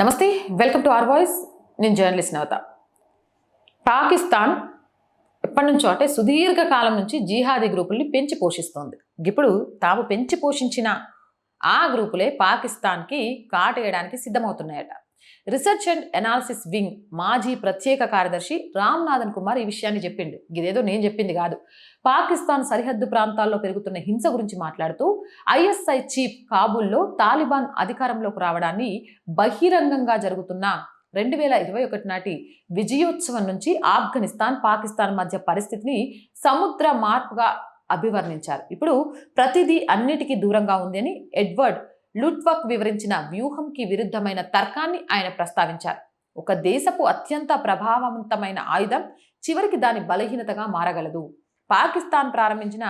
నమస్తే welcome to R voice. నేను journalist Navata. Pakistan ఎప్పటి నుంచో అంటే సుదీర్ఘకాలం నుంచి జీహాదీ గ్రూపుల్ని పెంచి పోషిస్తోంది. ఇప్పుడు తాము పెంచి పోషించిన ఆ గ్రూపులే పాకిస్తాన్కి కాటేయడానికి సిద్ధమవుతున్నాయట. రీసెర్చ్ అండ్ ఎనాలిసిస్ వింగ్ మాజీ ప్రత్యేక కార్యదర్శి రామ్నాథన్ కుమార్ ఈ విషయాన్ని చెప్పిండు. ఇదేదో నేను చెప్పింది కాదు. పాకిస్తాన్ సరిహద్దు ప్రాంతాల్లో పెరుగుతున్న హింస గురించి మాట్లాడుతూ ఐఎస్ఐ చీఫ్ కాబూల్లో తాలిబాన్ అధికారంలోకి రావడాన్ని బహిరంగంగా జరుగుతున్న రెండు వేల ఇరవై ఒకటి నాటి విజయోత్సవం నుంచి ఆఫ్ఘనిస్తాన్ పాకిస్తాన్ మధ్య పరిస్థితిని సముద్ర మార్పుగా అభివర్ణించారు. ఇప్పుడు ప్రతిదీ అన్నిటికీ దూరంగా ఉంది అని ఎడ్వర్డ్ లుట్వక్ వివరించిన వ్యూహంకి విరుద్ధమైన తర్కాన్ని ఆయన ప్రస్తావించారు. ఒక దేశపు అత్యంత ప్రభావవంతమైన ఆయుధం చివరికి దాని బలహీనతగా మారగలదు. పాకిస్తాన్ ప్రారంభించిన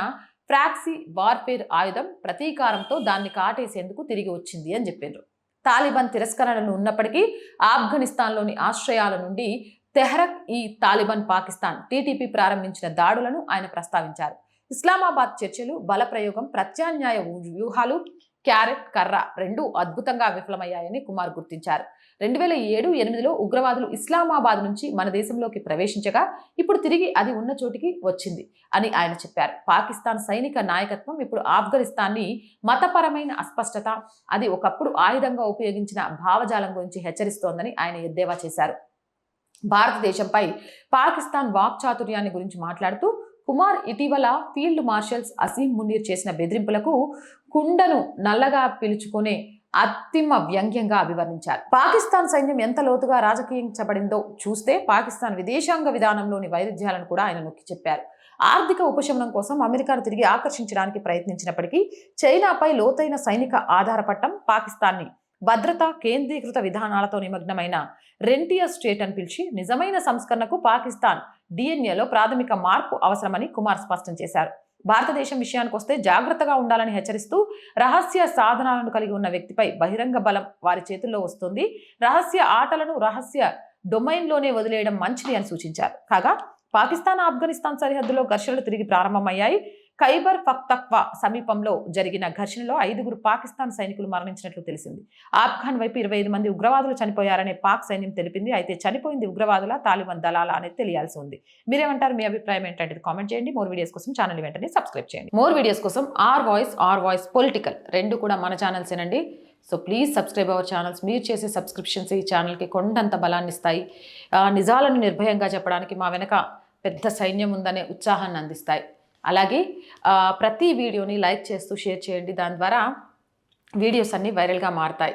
ఫ్రాక్సీ వార్ఫేర్ ఆయుధం ప్రతీకారంతో దాన్ని కాటేసేందుకు తిరిగి వచ్చింది అని చెప్పారు తాలిబాన్ తిరస్కరణలు ఉన్నప్పటికీ ఆఫ్ఘనిస్తాన్లోని ఆశ్రయాల నుండి తెహరక్ ఈ తాలిబాన్ పాకిస్తాన్ టీటీపీ ప్రారంభించిన దాడులను ఆయన ప్రస్తావించారు. ఇస్లామాబాద్ చర్చలు బలప్రయోగం ప్రత్యామ్నాయ వ్యూహాలు క్యారెట్ కర్ర రెండు అద్భుతంగా విఫలమయ్యాయని కుమార్ గుర్తించారు. రెండు వేల ఏడు ఎనిమిదిలో ఉగ్రవాదులు ఇస్లామాబాద్ నుంచి మన దేశంలోకి ప్రవేశించగా ఇప్పుడు తిరిగి అది ఉన్న చోటికి వచ్చింది అని ఆయన చెప్పారు. పాకిస్తాన్ సైనిక నాయకత్వం ఇప్పుడు ఆఫ్ఘనిస్తాన్ని మతపరమైన అస్పష్టత అది ఒకప్పుడు ఆయుధంగా ఉపయోగించిన భావజాలం గురించి హెచ్చరిస్తోందని ఆయన ఎద్దేవా చేశారు. భారతదేశంపై పాకిస్తాన్ వాక్చాతుర్యాన్ని గురించి మాట్లాడుతూ కుమార్ ఇటీవల ఫీల్డ్ మార్షల్స్ అసీం మునీర్ చేసిన బెదిరింపులకు కుండను నల్లగా పిలుచుకునే అత్తిమ వ్యంగ్యంగా అభివర్ణించారు. పాకిస్తాన్ సైన్యం ఎంత లోతుగా రాజకీయించబడిందో చూస్తే పాకిస్తాన్ విదేశాంగ విధానంలోని వైరుధ్యాలను కూడా ఆయన నొక్కి చెప్పారు. ఆర్థిక ఉపశమనం కోసం అమెరికాను తిరిగి ఆకర్షించడానికి ప్రయత్నించినప్పటికీ చైనాపై లోతైన సైనిక ఆధారపడటం పాకిస్తాన్ని భద్రత కేంద్రీకృత విధానాలతో నిమగ్నమైన రెంటియర్ స్టేట్ అని పిలిచి నిజమైన సంస్కరణకు పాకిస్తాన్ డిఎన్ఏలో ప్రాథమిక మార్పు అవసరమని కుమార్ స్పష్టం చేశారు. భారతదేశం విషయానికి వస్తే జాగ్రత్తగా ఉండాలని హెచ్చరిస్తూ రహస్య సాధనాలను కలిగి ఉన్న వ్యక్తిపై బహిరంగ బలం వారి చేతుల్లో వస్తుంది. రహస్య ఆటలను రహస్య డొమైన్లోనే వదిలేయడం మంచిది అని సూచించారు. కాగా పాకిస్తాన్ ఆఫ్ఘనిస్తాన్ సరిహద్దులో ఘర్షణలు తిరిగి ప్రారంభమయ్యాయి. ఖైబర్ పక్తక్వా సమీపంలో జరిగిన ఘర్షణలో ఐదుగురు పాకిస్తాన్ సైనికులు మరణించినట్లు తెలిసింది. ఆఫ్ఘాన్ వైపు ఇరవై ఐదు మంది ఉగ్రవాదులు చనిపోయారనే పాక్ సైన్యం తెలిపింది. అయితే చనిపోయింది ఉగ్రవాదుల తాలిబాన్ దళాల అనేది తెలియాల్సి ఉంది. మీరేమంటారు? మీ అభిప్రాయం ఏంటంటే కామెంట్ చేయండి. మోర్ వీడియోస్ కోసం ఛానల్ వెంటనే సబ్స్క్రైబ్ చేయండి. మోర్ వీడియోస్ కోసం R voice R voice political రెండు కూడా మన ఛానల్స్ ఏనండి. So please subscribe our channels. మీరు చేసే సబ్స్క్రిప్షన్స్ ఈ ఛానల్కి కొండంత బలాన్ని ఇస్తాయి. నిజాలను నిర్భయంగా చెప్పడానికి మా వెనక పెద్ద సైన్యం ఉందనే ఉత్సాహాన్ని అందిస్తాయి. అలాగే ప్రతి వీడియోని లైక్ చేస్తూ షేర్ చేయండి. దాని ద్వారా వీడియోస్ అన్నీ వైరల్గా మారుతాయి.